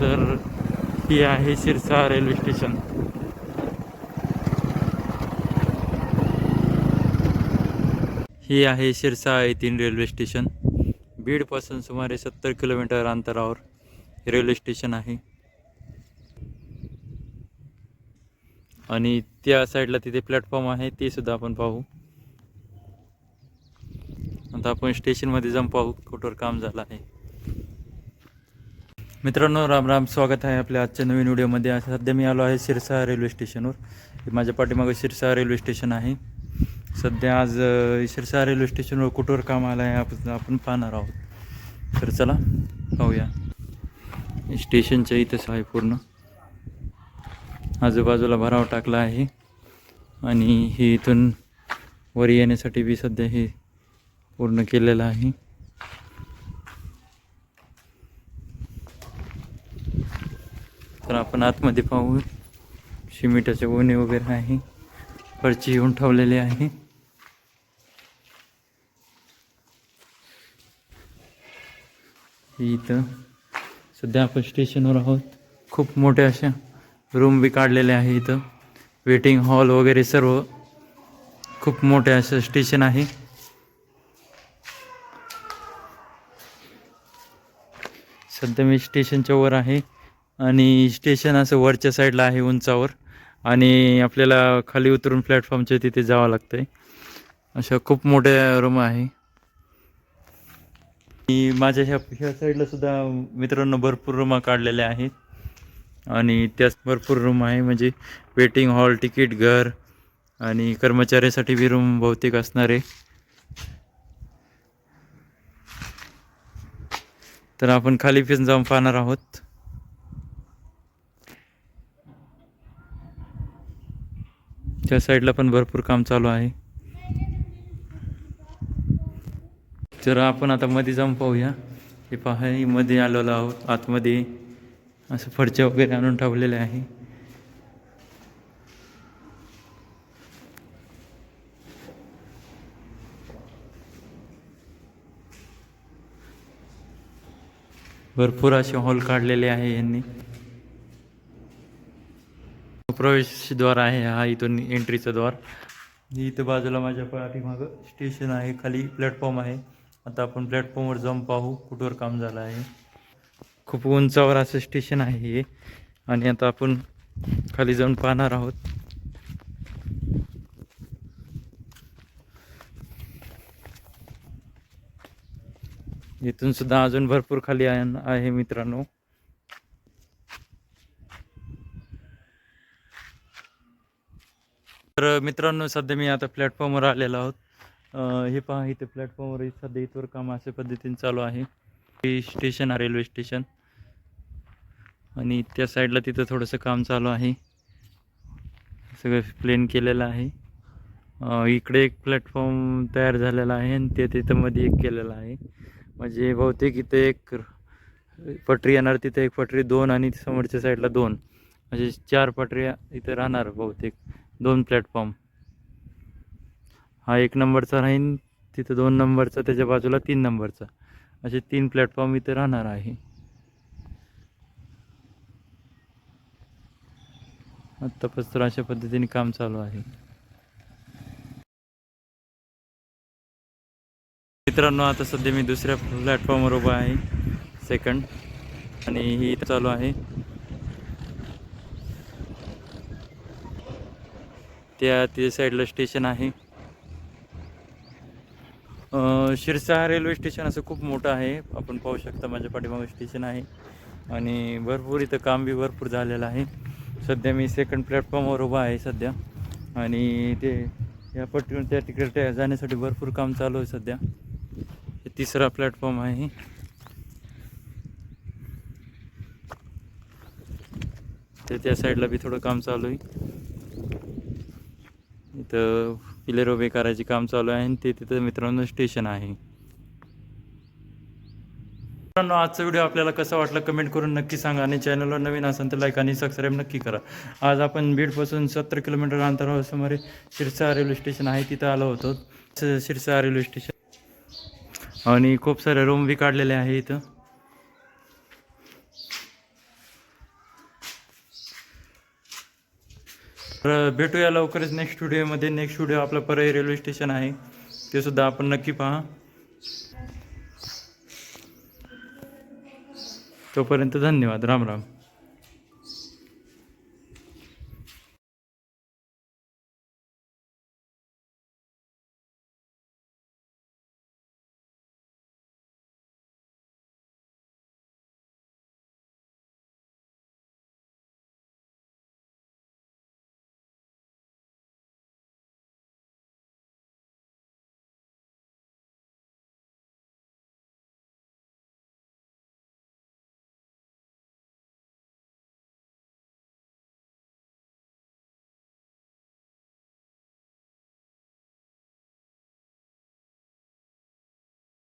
तर ही आहे शिरसा रेल्वे स्टेशन. ही आहे शिरसा येथील रेल्वे स्टेशन. बीडपासून सुमारे सत्तर किलोमीटर अंतरावर रेल्वे स्टेशन आहे. आणि त्या साईडला तिथे प्लॅटफॉर्म आहे ते सुद्धा आपण पाहू. आता आपण स्टेशनमध्ये जाऊन पाहू कुठवर काम झालं आहे. मित्रांनो राम राम स्वागत आहे आपल्या आजच्या नवीन व्हिडिओमध्ये. सध्या मी आलो आहे सिरसा रेल्वे स्टेशनवर. हे माझ्या पाठीमागं सिरसा रेल्वे स्टेशन आहे. सध्या आज सिरसा रेल्वे स्टेशनवर कुठवर काम आलं आहे आपण आपण पाहणार आहोत. तर चला पाहूया. स्टेशनच्या इथंच आहे पूर्ण. आजूबाजूला भराव टाकला आहे. आणि हे इथून वर येण्यासाठी बी सध्या हे पूर्ण केलेलं आहे. तर आपण आतमध्ये पाहू. शिमिटाचे गोणे वगैरे आहे. फरची येऊन ठेवलेली आहे. इथं सध्या आपण स्टेशनवर आहोत. खूप मोठ्या अशा रूम बी काढलेले आहे इथं. वेटिंग हॉल वगैरे सर्व. खूप मोठे असं स्टेशन आहे. सध्या मी स्टेशनच्या वर आहे. आणि स्टेशन असं वरच्या साईडला आहे उंचावर. आणि आपल्याला खाली उतरून प्लॅटफॉर्मच्या तिथे जावं लागतं आहे अशा खूप मोठ्या रूम आहे. आणि माझ्या ह्या ह्या साईडला सुद्धा मित्रांनो भरपूर रूमा काढलेल्या आहेत. आणि त्याच भरपूर रूम आहे. म्हणजे वेटिंग हॉल तिकीट घर आणि कर्मचाऱ्यासाठी बी रूम बहुतेक असणार आहे. तर आपण खाली पण जाऊन पाहणार आहोत. त्या साईडला पण भरपूर काम चालू आहे. तर आपण आता मध्ये जाऊन पाहूया. हे पहा मध्ये आलेलो आहोत आतमध्ये असं फडच्या वगैरे आणून ठेवलेले आहे. भरपूर असे हॉल काढलेले आहे यांनी. प्रवेशद्वार आहे हा इथून एंट्रीचं द्वार. इथं बाजूला माझ्या पाठीमागं स्टेशन आहे खाली प्लॅटफॉर्म आहे. आता आपण प्लॅटफॉर्मवर जाऊन पाहू कुठवर काम झालं आहे. खूप उंचावर असं स्टेशन आहे हे. आणि आता आपण खाली जाऊन पाहणार आहोत. इथून सुद्धा अजून भरपूर खाली आहे आहे मित्रांनो. तर मित्रांनो सध्या मी आता प्लॅटफॉर्मवर आलेलो आहोत. हे पहा इथे प्लॅटफॉर्मवर सध्या इथवर काम अशा पद्धतीने चालू आहे. हे स्टेशन आहे रेल्वे स्टेशन आणि त्या साईडला तिथं थोडंसं काम चालू आहे. सगळं प्लेन केलेलं आहे. इकडे एक प्लॅटफॉर्म तयार झालेला आहे आणि ते तिथं मध्ये एक केलेलं आहे. म्हणजे बहुतेक इथे एक पटरी येणार तिथे एक पटरी दोन आणि समोरच्या साईडला दोन. म्हणजे चार पटऱ्या इथे राहणार बहुतेक. दोन प्लॅटफॉर्म हा एक नंबरचा राहीन तिथं दोन नंबरचा त्याच्या बाजूला तीन नंबरचा. असे तीन प्लॅटफॉर्म इथे राहणार आहे. आत्तापासून अशा पद्धतीने काम चालू आहे. मित्रांनो आता सध्या मी दुसऱ्या प्लॅटफॉर्मवर उभा आहे सेकंड आणि ही इथं चालू आहे. त्या त्या साईडला स्टेशन आहे. शिरसा हा रेल्वे स्टेशन असं खूप मोठं आहे. आपण पाहू शकता माझ्या पाठीमागं स्टेशन आहे. आणि भरपूर इथं काम बी भरपूर झालेलं आहे. सध्या मी सेकंड प्लॅटफॉर्मवर उभा आहे सध्या. आणि ते या पट्टीवर त्या तिकडे जाण्यासाठी भरपूर काम चालू आहे सध्या. हे तिसरा प्लॅटफॉर्म आहे. तर त्या साईडला बी थोडं काम चालू आहे. इथं पिलर उभे करायचे काम चालू आहे आणि ते तिथं मित्रांनो स्टेशन आहे. मित्रांनो आजचा व्हिडिओ आपल्याला कसा वाटला कमेंट करून नक्की सांगा आणि चॅनलवर नवीन असेल तर लाईक आणि सबस्क्राईब नक्की करा. आज आपण बीडपासून सत्तर किलोमीटर अंतरावर सुमारे शिरसा रेल्वे स्टेशन आहे तिथं आलो होतो. शिरसा रेल्वे स्टेशन आणि खूप सारे रूम बी काढलेले आहे इथं. तर भेटूया लवकरच नेक्स्ट व्हिडिओमध्ये नेक्स्ट व्हिडिओ आपलं परळी रेल्वे स्टेशन आहे. ते सुद्धा आपण नक्की पहा. तोपर्यंत धन्यवाद. राम राम.